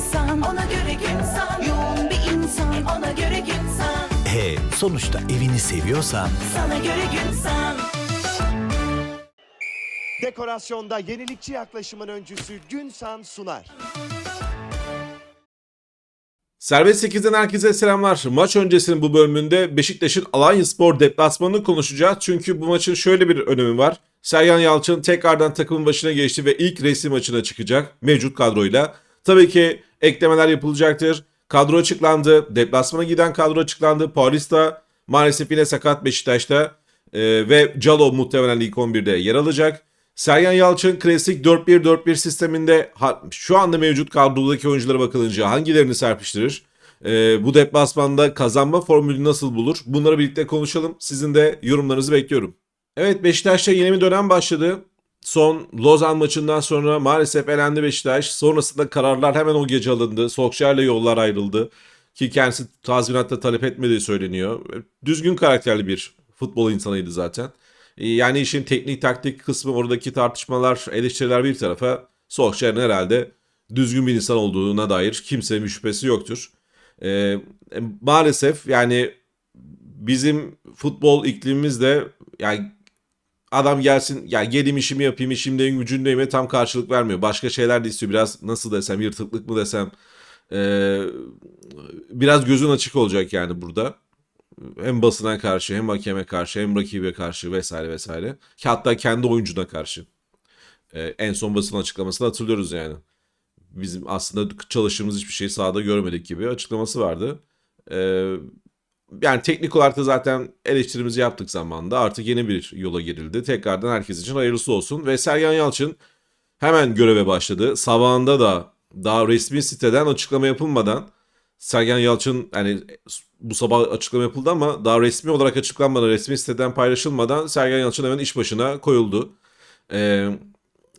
insan Ona göre gün san Yoğun bir insan Ona göre gün san E sonuçta evini seviyorsan Sana göre gün san Dekorasyonda yenilikçi yaklaşımın öncüsü Günsan sunar. Serbest 8'den herkese selamlar. Maç öncesinin bu bölümünde Beşiktaş'ın Alanya Spor deplasmanını konuşacağız. Çünkü bu maçın şöyle bir önemi var. Sergen Yalçın tekrardan takımın başına geçti ve ilk resmi maçına çıkacak mevcut kadroyla. Tabii ki eklemeler yapılacaktır. Kadro açıklandı. Deplasmana giden kadro açıklandı. Paulista maalesef yine sakat Beşiktaş'ta. Ee, ve Calo muhtemelen ilk 11'de yer alacak. Sergen Yalçın klasik 4-1-4-1 sisteminde ha- şu anda mevcut kadrodaki oyunculara bakılınca hangilerini serpiştirir? Ee, bu deplasmanda kazanma formülü nasıl bulur? Bunları birlikte konuşalım. Sizin de yorumlarınızı bekliyorum. Evet Beşiktaş'ta yeni bir dönem başladı. Son Lozan maçından sonra maalesef elendi Beşiktaş. Sonrasında kararlar hemen o gece alındı. Solskjaer'le yollar ayrıldı. Ki kendisi tazminatta talep etmediği söyleniyor. Düzgün karakterli bir futbol insanıydı zaten. Ee, Yani işin teknik taktik kısmı oradaki tartışmalar, eleştiriler bir tarafa Solskjaer'in herhalde düzgün bir insan olduğuna dair kimsenin şüphesi yoktur. Ee, maalesef yani bizim futbol iklimimiz de yani adam gelsin ya geleyim işimi yapayım işimdeyim gücündeyim tam karşılık vermiyor. Başka şeyler de istiyor biraz nasıl desem yırtıklık mı desem ee, biraz gözün açık olacak yani burada. Hem basına karşı hem hakeme karşı hem rakibe karşı vesaire vesaire. Ki hatta kendi oyuncuna karşı. Ee, en son basın açıklamasını hatırlıyoruz yani. Bizim aslında çalıştığımız hiçbir şeyi sahada görmedik gibi açıklaması vardı. Ee, yani teknik olarak da zaten eleştirimizi yaptık zamanında. Artık yeni bir yola girildi. Tekrardan herkes için hayırlısı olsun. Ve Sergen Yalçın hemen göreve başladı. Sabahında da daha resmi siteden açıklama yapılmadan Sergen Yalçın hani bu sabah açıklama yapıldı ama daha resmi olarak açıklanmadan, resmi siteden paylaşılmadan Sergen Yalçın hemen iş başına koyuldu. Ee,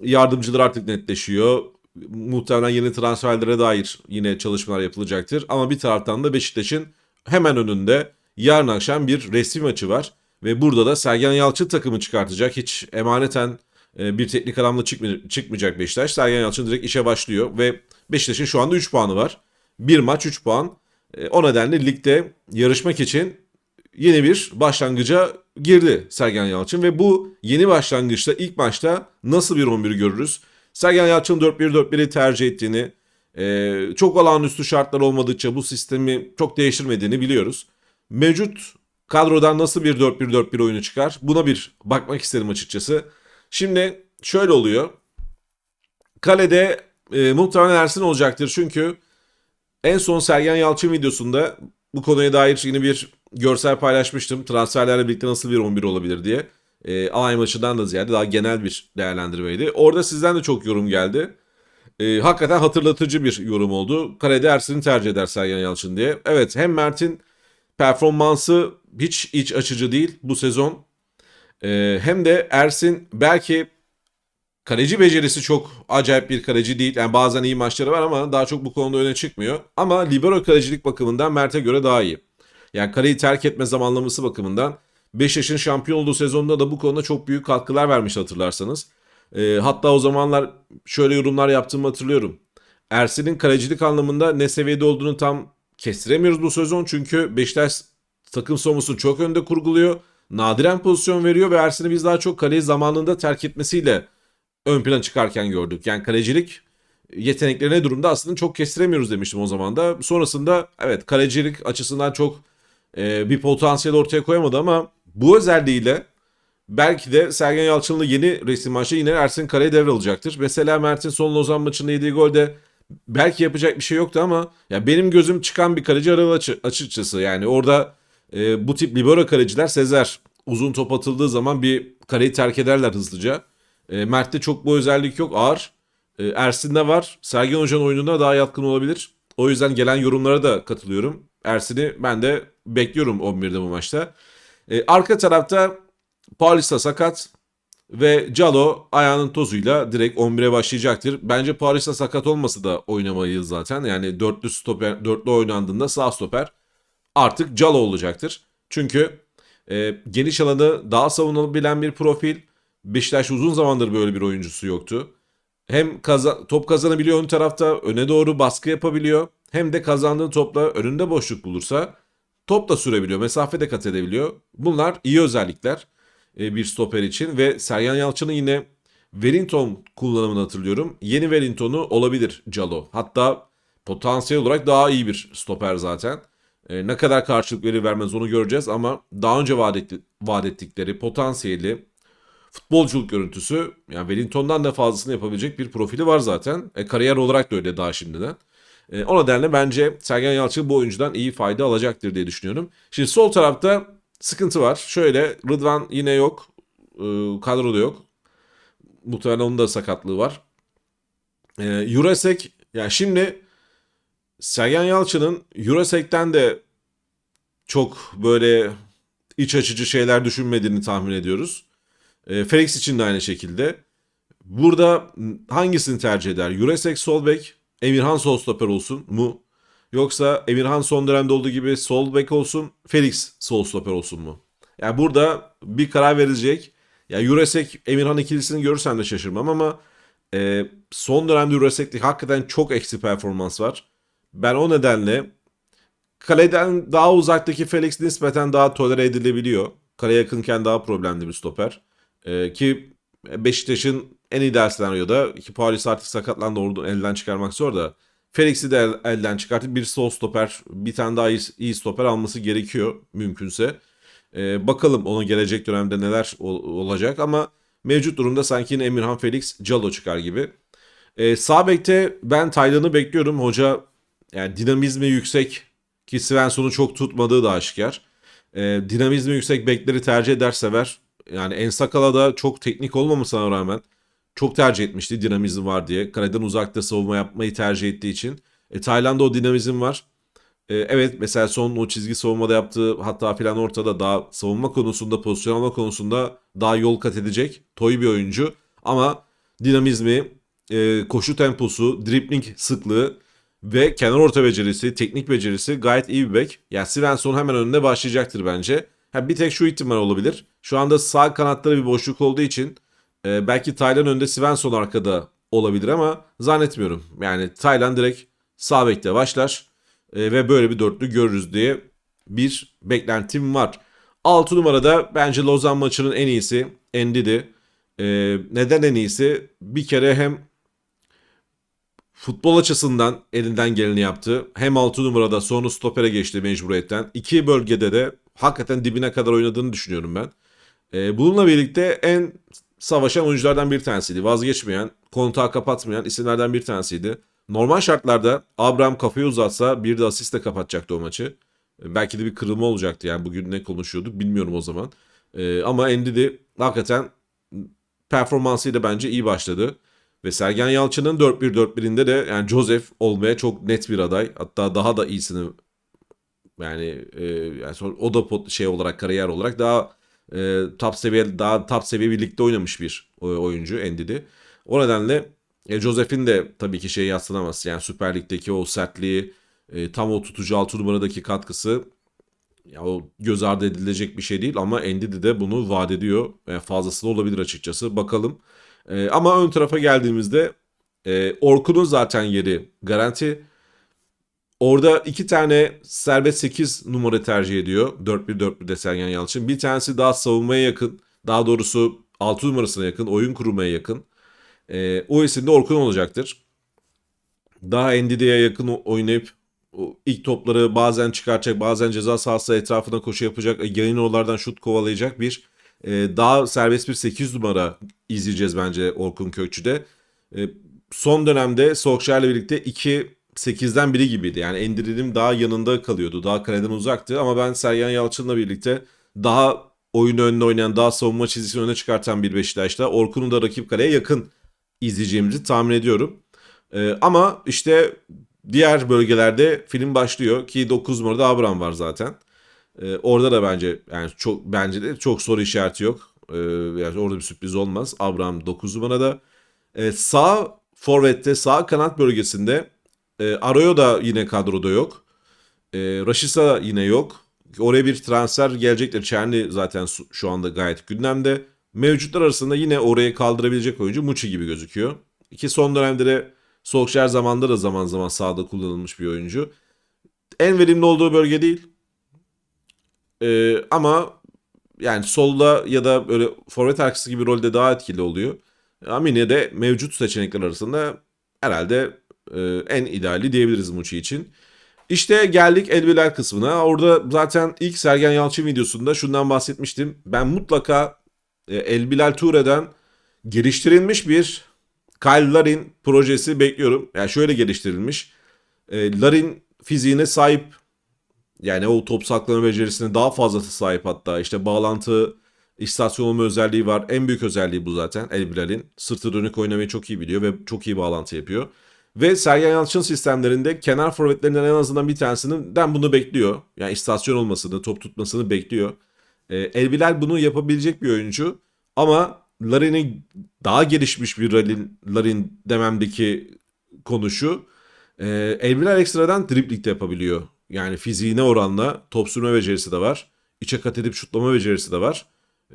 yardımcılar artık netleşiyor. Muhtemelen yeni transferlere dair yine çalışmalar yapılacaktır. Ama bir taraftan da Beşiktaş'ın hemen önünde yarın akşam bir resmi maçı var. Ve burada da Sergen Yalçın takımı çıkartacak. Hiç emaneten e, bir teknik adamla çıkmay- çıkmayacak Beşiktaş. Sergen Yalçın direkt işe başlıyor ve Beşiktaş'ın şu anda 3 puanı var. Bir maç 3 puan. E, O nedenle ligde yarışmak için yeni bir başlangıca girdi Sergen Yalçın ve bu yeni başlangıçta ilk maçta nasıl bir 11 görürüz? Sergen Yalçın 4-1-4-1'i tercih ettiğini, e, çok olağanüstü şartlar olmadıkça bu sistemi çok değiştirmediğini biliyoruz. Mevcut kadrodan nasıl bir 4-1-4-1 oyunu çıkar? Buna bir bakmak istedim açıkçası. Şimdi şöyle oluyor. Kalede e, muhtemelen Ersin olacaktır çünkü en son Sergen Yalçın videosunda bu konuya dair yine bir görsel paylaşmıştım. Transferlerle birlikte nasıl bir 11 olabilir diye. E, Alay maçından da ziyade daha genel bir değerlendirmeydi. Orada sizden de çok yorum geldi. E, hakikaten hatırlatıcı bir yorum oldu. Kalede Ersin'i tercih eder Sergen Yalçın diye. Evet hem Mert'in performansı hiç iç açıcı değil bu sezon. E, hem de Ersin belki Kaleci becerisi çok acayip bir kaleci değil. Yani bazen iyi maçları var ama daha çok bu konuda öne çıkmıyor. Ama libero kalecilik bakımından Mert'e göre daha iyi. Yani kaleyi terk etme zamanlaması bakımından Beşiktaş'ın şampiyon olduğu sezonda da bu konuda çok büyük katkılar vermiş hatırlarsanız. Ee, hatta o zamanlar şöyle yorumlar yaptığımı hatırlıyorum. Ersin'in kalecilik anlamında ne seviyede olduğunu tam kestiremiyoruz bu sezon. Çünkü Beşiktaş takım savunmasını çok önde kurguluyor. Nadiren pozisyon veriyor ve Ersin'i biz daha çok kaleyi zamanında terk etmesiyle ön plana çıkarken gördük. Yani kalecilik yetenekleri ne durumda aslında çok kestiremiyoruz demiştim o zaman da. Sonrasında evet kalecilik açısından çok e, bir potansiyel ortaya koyamadı ama bu özelliğiyle belki de Sergen Yalçın'la yeni resim maçta yine Ersin Kale'ye devralacaktır. Mesela Mert'in son Lozan maçında yediği golde belki yapacak bir şey yoktu ama ya benim gözüm çıkan bir kaleci aralı açı- açıkçası. Yani orada e, bu tip libero kaleciler Sezer uzun top atıldığı zaman bir kaleyi terk ederler hızlıca. E, Mert'te çok bu özellik yok. Ağır. E, Ersin'de var. Sergen Hoca'nın oyununa daha yatkın olabilir. O yüzden gelen yorumlara da katılıyorum. Ersin'i ben de bekliyorum 11'de bu maçta. E, arka tarafta Paulista sakat ve Calo ayağının tozuyla direkt 11'e başlayacaktır. Bence Paulista sakat olması da oynamayı zaten. Yani dörtlü stoper, dörtlü oynandığında sağ stoper artık Calo olacaktır. Çünkü e, geniş alanı daha savunabilen bir profil. Beşiktaş uzun zamandır böyle bir oyuncusu yoktu. hem kaza- top kazanabiliyor ön tarafta öne doğru baskı yapabiliyor. Hem de kazandığı topla önünde boşluk bulursa top da sürebiliyor. Mesafe de kat edebiliyor. Bunlar iyi özellikler bir stoper için ve Sergen Yalçın'ın yine Wellington kullanımını hatırlıyorum. Yeni Wellington'u olabilir Calo. Hatta potansiyel olarak daha iyi bir stoper zaten. E, ne kadar karşılık verir vermez onu göreceğiz ama daha önce vaat, etti- vaat ettikleri potansiyeli futbolculuk görüntüsü yani Wellington'dan da fazlasını yapabilecek bir profili var zaten. E, kariyer olarak da öyle daha şimdiden. E, o nedenle bence Sergen Yalçın bu oyuncudan iyi fayda alacaktır diye düşünüyorum. Şimdi sol tarafta sıkıntı var. Şöyle Rıdvan yine yok. E, kadroda yok. Muhtemelen onun da sakatlığı var. E, Jurasek yani şimdi Sergen Yalçın'ın Jurasek'ten de çok böyle iç açıcı şeyler düşünmediğini tahmin ediyoruz. E, Felix için de aynı şekilde. Burada hangisini tercih eder? Jurasek sol bek, Emirhan sol stoper olsun mu? Yoksa Emirhan son dönemde olduğu gibi sol bek olsun, Felix sol stoper olsun mu? Yani burada bir karar verecek. Ya Jurasek Emirhan ikilisini görürsem de şaşırmam ama e, son dönemde Jurasek'te hakikaten çok eksi performans var. Ben o nedenle kaleden daha uzaktaki Felix nispeten daha tolere edilebiliyor. Kaleye yakınken daha problemli bir stoper. Ee, ki Beşiktaş'ın en ideal senaryoda ki Paris artık sakatlandı orada elden çıkarmak zor da Felix'i de el- elden çıkartıp bir sol stoper bir tane daha iyi, stoper alması gerekiyor mümkünse. Ee, bakalım onun gelecek dönemde neler ol- olacak ama mevcut durumda sanki yine Emirhan Felix Calo çıkar gibi. Ee, sağ ben Taylan'ı bekliyorum. Hoca yani dinamizmi yüksek ki Svensson'u çok tutmadığı da aşikar. Ee, dinamizmi yüksek bekleri tercih eder sever. Yani Ensakala da çok teknik olmamasına rağmen çok tercih etmişti dinamizm var diye. Kaleden uzakta savunma yapmayı tercih ettiği için. E, Tayland'da o dinamizm var. E, evet mesela son o çizgi savunmada yaptığı hatta filan ortada daha savunma konusunda pozisyon alma konusunda daha yol kat edecek. Toy bir oyuncu ama dinamizmi, e, koşu temposu, dribbling sıklığı ve kenar orta becerisi, teknik becerisi gayet iyi bir bek. Yani Svensson hemen önünde başlayacaktır bence. Ha, bir tek şu ihtimal olabilir. Şu anda sağ kanatta bir boşluk olduğu için e, belki Taylan önde Svensson arkada olabilir ama zannetmiyorum. Yani Taylan direkt sağ bekte başlar e, ve böyle bir dörtlü görürüz diye bir beklentim var. 6 numarada bence Lozan maçının en iyisi Endidi. E, neden en iyisi? Bir kere hem futbol açısından elinden geleni yaptı. Hem 6 numarada sonra stopere geçti mecburiyetten. İki bölgede de hakikaten dibine kadar oynadığını düşünüyorum ben. Ee, bununla birlikte en savaşan oyunculardan bir tanesiydi. Vazgeçmeyen, kontağı kapatmayan isimlerden bir tanesiydi. Normal şartlarda Abraham kafayı uzatsa bir de asistle kapatacaktı o maçı. Ee, Belki de bir kırılma olacaktı yani bugün ne konuşuyorduk bilmiyorum o zaman. Ee, ama Endidi hakikaten performansıyla bence iyi başladı. Ve Sergen Yalçın'ın 4-1-4-1'inde de yani Joseph olmaya çok net bir aday. Hatta daha da iyisini yani, e, yani o da pot- şey olarak kariyer olarak daha e, top seviye daha top seviye birlikte oynamış bir o- oyuncu Endidi. O nedenle e, Joseph'in de tabii ki şey yatsınamaz. Yani Süper Lig'deki o sertliği, e, tam o tutucu 6 numaradaki katkısı ya o göz ardı edilecek bir şey değil ama Endidi de bunu vaat ediyor. Yani fazlası da olabilir açıkçası. Bakalım. E, ama ön tarafa geldiğimizde e, Orkun'un zaten yeri garanti. Orada iki tane serbest 8 numara tercih ediyor. 4-1-4-1'de Sergen Yalçın. Bir tanesi daha savunmaya yakın. Daha doğrusu 6 numarasına yakın. Oyun kurmaya yakın. E, o isim de Orkun olacaktır. Daha Endidi'ye yakın oynayıp ilk topları bazen çıkartacak, bazen ceza sahası etrafına koşu yapacak, yayın oralardan şut kovalayacak bir e, daha serbest bir 8 numara izleyeceğiz bence Orkun Kökçü'de. E, son dönemde Solskjaer'le birlikte 2 8'den biri gibiydi. Yani Endiri'nin daha yanında kalıyordu. Daha kaleden uzaktı ama ben Sergen Yalçın'la birlikte daha oyunu önüne oynayan, daha savunma çizgisini öne çıkartan bir Beşiktaş'ta Orkun'u da rakip kaleye yakın izleyeceğimizi tahmin ediyorum. E, ama işte diğer bölgelerde film başlıyor ki 9 numarada Abraham var zaten. Ee, orada da bence yani çok bence de çok soru işareti yok. Ee, yani orada bir sürpriz olmaz. Abraham 9 numarada. Ee, sağ forvette sağ kanat bölgesinde e, Arroyo da yine kadroda yok. E, Rashica yine yok. Oraya bir transfer gelecektir. Çerni zaten şu anda gayet gündemde. Mevcutlar arasında yine oraya kaldırabilecek oyuncu Muçi gibi gözüküyor. Ki son dönemde de Solskjaer zamanında da zaman zaman sağda kullanılmış bir oyuncu. En verimli olduğu bölge değil. Ee, ama yani solda ya da böyle forvet arkası gibi rolde daha etkili oluyor. Ama yine de mevcut seçenekler arasında herhalde e, en ideali diyebiliriz Muçi için. İşte geldik Elbiler kısmına. Orada zaten ilk Sergen Yalçın videosunda şundan bahsetmiştim. Ben mutlaka e, Elbilal Ture'den geliştirilmiş bir Kyle Larin projesi bekliyorum. Yani şöyle geliştirilmiş. E, Larin fiziğine sahip yani o top saklama becerisine daha fazlası sahip hatta. işte bağlantı istasyon olma özelliği var. En büyük özelliği bu zaten Elbilal'in. Sırtı dönük oynamayı çok iyi biliyor ve çok iyi bağlantı yapıyor. Ve Sergen Yalçın sistemlerinde kenar forvetlerinden en azından bir tanesinden bunu bekliyor. Yani istasyon olmasını, top tutmasını bekliyor. Ee, Elbilal bunu yapabilecek bir oyuncu. Ama Larin'in daha gelişmiş bir Larin, Larin dememdeki konu şu. Ee, Elbilal ekstradan dribling de yapabiliyor. Yani fiziğine oranla top sürme becerisi de var. İçe kat edip şutlama becerisi de var.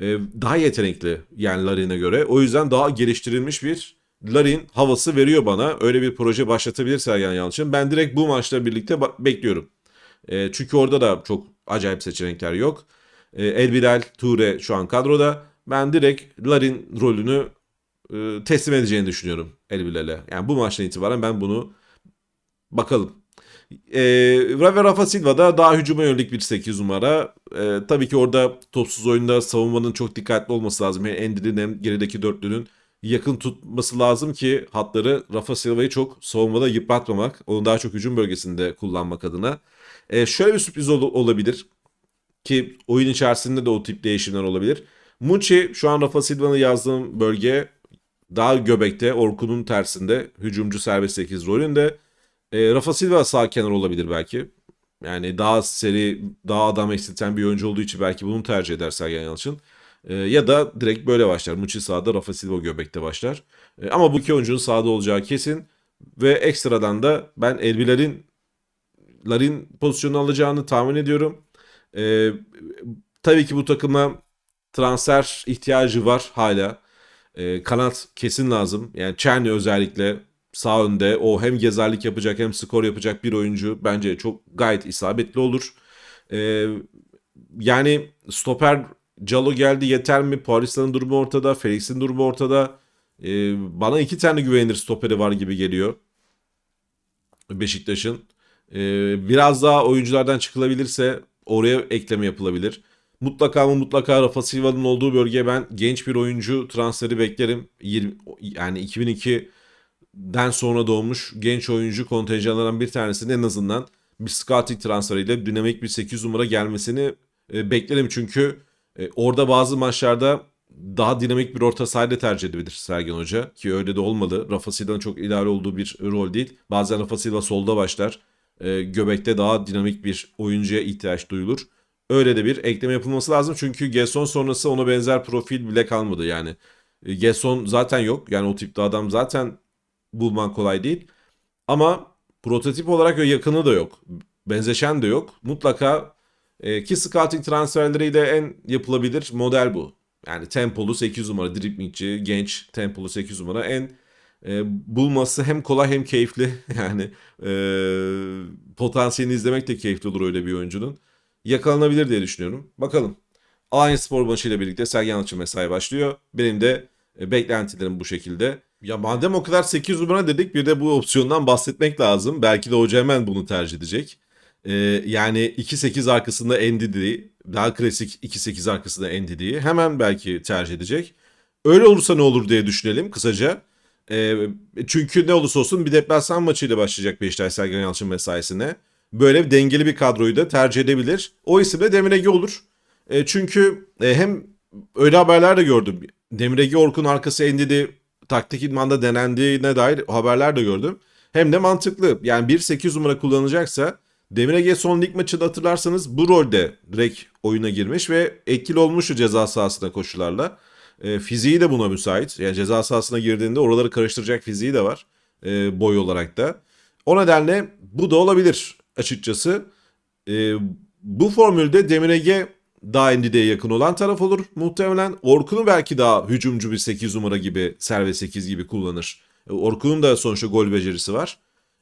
Ee, daha yetenekli yani Larin'e göre. O yüzden daha geliştirilmiş bir Larin havası veriyor bana. Öyle bir proje başlatabilir Sergen Yalçın. Ben direkt bu maçla birlikte bekliyorum. Ee, çünkü orada da çok acayip seçenekler yok. Ee, Elbilal, Ture şu an kadroda. Ben direkt Larin rolünü e, teslim edeceğini düşünüyorum Elbilal'e. Yani bu maçtan itibaren ben bunu bakalım. E, ve Rafa Silva da daha hücuma yönelik bir 8 numara. E, tabii ki orada topsuz oyunda savunmanın çok dikkatli olması lazım. Hem Endri'nin hem gerideki dörtlünün yakın tutması lazım ki hatları Rafa Silva'yı çok savunmada yıpratmamak. Onu daha çok hücum bölgesinde kullanmak adına. E, şöyle bir sürpriz ol- olabilir ki oyun içerisinde de o tip değişimler olabilir. Muçi şu an Rafa Silva'nın yazdığım bölge daha göbekte Orkun'un tersinde hücumcu serbest 8 rolünde. E, Rafa Silva sağ kenar olabilir belki. Yani daha seri, daha adam eksilten bir oyuncu olduğu için belki bunu tercih eder Sergen Yalçın. E, ya da direkt böyle başlar. Muçi sağda, Rafa Silva göbekte başlar. E, ama bu iki oyuncunun sağda olacağı kesin. Ve ekstradan da ben Elbiler'in Larin pozisyonu alacağını tahmin ediyorum. E, tabii ki bu takıma transfer ihtiyacı var hala. Kanat kesin lazım. Yani Çerni özellikle sağ önde o hem gezerlik yapacak hem skor yapacak bir oyuncu bence çok gayet isabetli olur. E, yani stoper Calo geldi yeter mi? Paulista'nın durumu ortada. Felix'in durumu ortada. E, bana iki tane güvenilir stoperi var gibi geliyor. Beşiktaş'ın. E, biraz daha oyunculardan çıkılabilirse oraya ekleme yapılabilir. Mutlaka ama mutlaka Rafa Silva'nın olduğu bölgeye ben genç bir oyuncu transferi beklerim. 20, yani 2002'den sonra doğmuş genç oyuncu kontenjanlarından bir tanesinin en azından bir scouting transferiyle dinamik bir 8 numara gelmesini e, beklerim. Çünkü e, orada bazı maçlarda daha dinamik bir orta sahayla tercih edebilir Sergen Hoca. Ki öyle de olmadı. Rafa Silva'nın çok ideal olduğu bir rol değil. Bazen Rafa Silva solda başlar. E, göbekte daha dinamik bir oyuncuya ihtiyaç duyulur. Öyle de bir ekleme yapılması lazım. Çünkü Gerson sonrası ona benzer profil bile kalmadı yani. E, Gerson zaten yok. Yani o tipte adam zaten bulman kolay değil. Ama prototip olarak yakını da yok. Benzeşen de yok. Mutlaka e, ki scouting transferleriyle en yapılabilir model bu. Yani tempolu 8 numara driblingçi, genç tempolu 8 numara en e, bulması hem kolay hem keyifli. Yani e, potansiyelini izlemek de keyifli olur öyle bir oyuncunun. Yakalanabilir diye düşünüyorum. Bakalım. Alanya Spor maçıyla birlikte Sergen Yalçın mesai başlıyor. Benim de e, beklentilerim bu şekilde. Ya madem o kadar 8 numara dedik bir de bu opsiyondan bahsetmek lazım. Belki de hoca hemen bunu tercih edecek. Ee, yani 2-8 arkasında Ndidi, daha klasik 2-8 arkasında Ndidi'yi hemen belki tercih edecek. Öyle olursa ne olur diye düşünelim kısaca. Ee, çünkü ne olursa olsun bir deplasman maçıyla başlayacak Beşiktaş Sergen Yalçın mesaisine. Böyle bir dengeli bir kadroyu da tercih edebilir. O isim de Demir Ege olur. E, çünkü e, hem öyle haberler de gördüm. Demir Ege Orkun arkası Ndidi taktik idmanda denendiğine dair haberler de gördüm. Hem de mantıklı. Yani 1-8 numara kullanacaksa Demir Ege son lig maçında hatırlarsanız bu rolde direkt oyuna girmiş ve etkili olmuştu ceza sahasına koşularla. E, fiziği de buna müsait. Yani ceza sahasına girdiğinde oraları karıştıracak fiziği de var. E, boy olarak da. O nedenle bu da olabilir açıkçası. E, bu formülde Demir Ege daha Endide'ye yakın olan taraf olur muhtemelen. Orkun'u belki daha hücumcu bir 8 numara gibi, serve 8 gibi kullanır. E, Orkun'un da sonuçta gol becerisi var.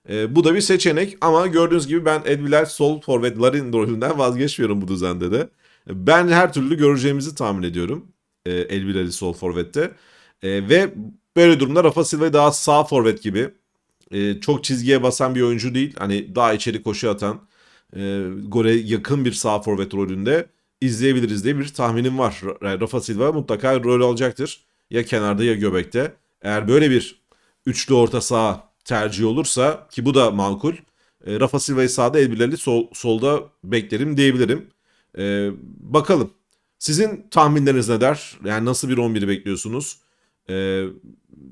E, bu da bir seçenek ama gördüğünüz gibi ben Edviler sol forvetlerin rolünden vazgeçmiyorum bu düzende de. Ben her türlü göreceğimizi tahmin ediyorum. E, Elbiler'i sol forvette. E, ve böyle durumda Rafa Silva daha sağ forvet gibi. E, çok çizgiye basan bir oyuncu değil. Hani daha içeri koşu atan, e, gole yakın bir sağ forvet rolünde izleyebiliriz diye bir tahminim var. Ra- Rafa Silva mutlaka rol alacaktır. Ya kenarda ya göbekte. Eğer böyle bir üçlü orta saha tercih olursa ki bu da makul. E, Rafa Silva'yı sağda Elbiler'i sol, solda beklerim diyebilirim. E, bakalım. Sizin tahminleriniz ne der? Yani nasıl bir 11'i bekliyorsunuz? E,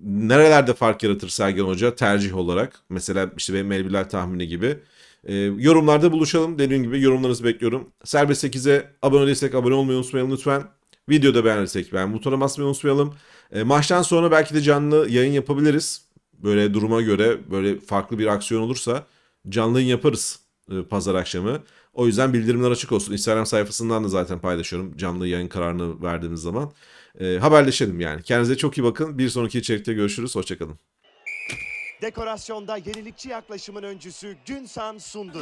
nerelerde fark yaratır Sergen Hoca tercih olarak? Mesela işte benim Elbiler tahmini gibi. E, yorumlarda buluşalım. Dediğim gibi yorumlarınızı bekliyorum. Serbest 8'e abone değilsek abone olmayı unutmayalım lütfen. Videoda beğenirsek beğen butona basmayı unutmayalım. E, maçtan sonra belki de canlı yayın yapabiliriz. Böyle duruma göre böyle farklı bir aksiyon olursa canlı yayın yaparız e, pazar akşamı. O yüzden bildirimler açık olsun. Instagram sayfasından da zaten paylaşıyorum canlı yayın kararını verdiğimiz zaman. E, haberleşelim yani. Kendinize çok iyi bakın. Bir sonraki içerikte görüşürüz. Hoşçakalın. Dekorasyonda yenilikçi yaklaşımın öncüsü Günsan sundu.